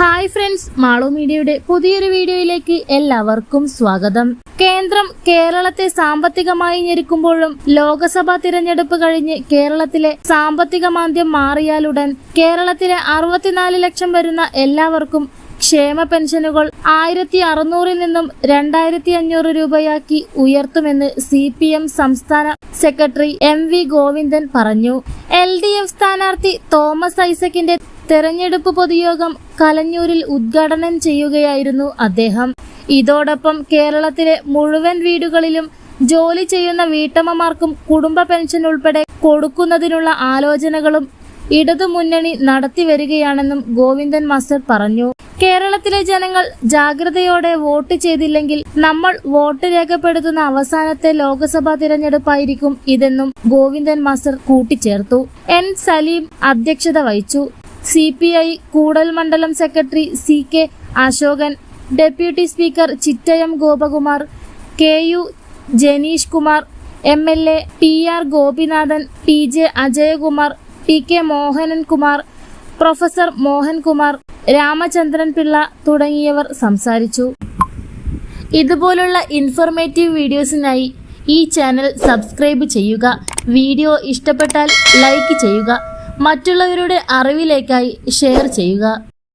Hi friends Malu മീഡിയയുടെ പുതിയൊരു വീഡിയോയിലേക്ക് എല്ലാവർക്കും സ്വാഗതം. കേന്ദ്രം കേരളത്തെ സാമ്പത്തികമായി ഞെരുക്കുമ്പോഴും ലോക്സഭാ തിരഞ്ഞെടുപ്പ് കഴിഞ്ഞ് കേരളത്തിലെ സാമ്പത്തിക മാന്ദ്യം മാറിയാലുടൻ കേരളത്തിലെ അറുപത്തിനാല് ലക്ഷം വരുന്ന എല്ലാവർക്കും ക്ഷേമ പെൻഷനുകൾ ആയിരത്തി അറുന്നൂറിൽ നിന്നും രണ്ടായിരത്തി അഞ്ഞൂറ് രൂപയാക്കി ഉയർത്തുമെന്ന് സി പി എം സംസ്ഥാന സെക്രട്ടറി എം വി ഗോവിന്ദൻ പറഞ്ഞു. എൽ ഡി എഫ് സ്ഥാനാർത്ഥി തോമസ് ഐസക്കിന്റെ തെരഞ്ഞെടുപ്പ് പൊതുയോഗം കലഞ്ഞൂരിൽ ഉദ്ഘാടനം ചെയ്യുകയായിരുന്നു അദ്ദേഹം. ഇതോടൊപ്പം കേരളത്തിലെ മുഴുവൻ വീടുകളിലും ജോലി ചെയ്യുന്ന വീട്ടമ്മമാർക്കും കുടുംബ പെൻഷൻ ഉൾപ്പെടെ കൊടുക്കുന്നതിനുള്ള ആലോചനകളും ഇടതുമുന്നണി നടത്തിവരികയാണെന്നും ഗോവിന്ദൻ മാസ്റ്റർ പറഞ്ഞു. കേരളത്തിലെ ജനങ്ങൾ ജാഗ്രതയോടെ വോട്ട് ചെയ്തില്ലെങ്കിൽ നമ്മൾ വോട്ട് രേഖപ്പെടുത്തുന്ന അവസാനത്തെ ലോക്സഭാ തിരഞ്ഞെടുപ്പായിരിക്കും ഇതെന്നും ഗോവിന്ദൻ മാസ്റ്റർ കൂട്ടിച്ചേർത്തു. എൻ. സലീം അധ്യക്ഷത വഹിച്ചു. സി പി ഐ കൂടൽ മണ്ഡലം secretary C K Ashokan deputy speaker Chittayam Gopakumar K U Janeesh Kumar M L A P R Gopinathan P J Ajayakumar P K Mohanan Kumar professor Mohankumar Ramachandran Pillai തുടങ്ങിയവർ സംസാരിച്ചു. ഇതുപോലുള്ള informative വീഡിയോസിനായി ഈ channel subscribe ചെയ്യുക. Video ഇഷ്ടപ്പെട്ടാൽ like ചെയ്യുക. മറ്റുള്ളവരുടെ അറിവിലേക്കായി share ചെയ്യുക.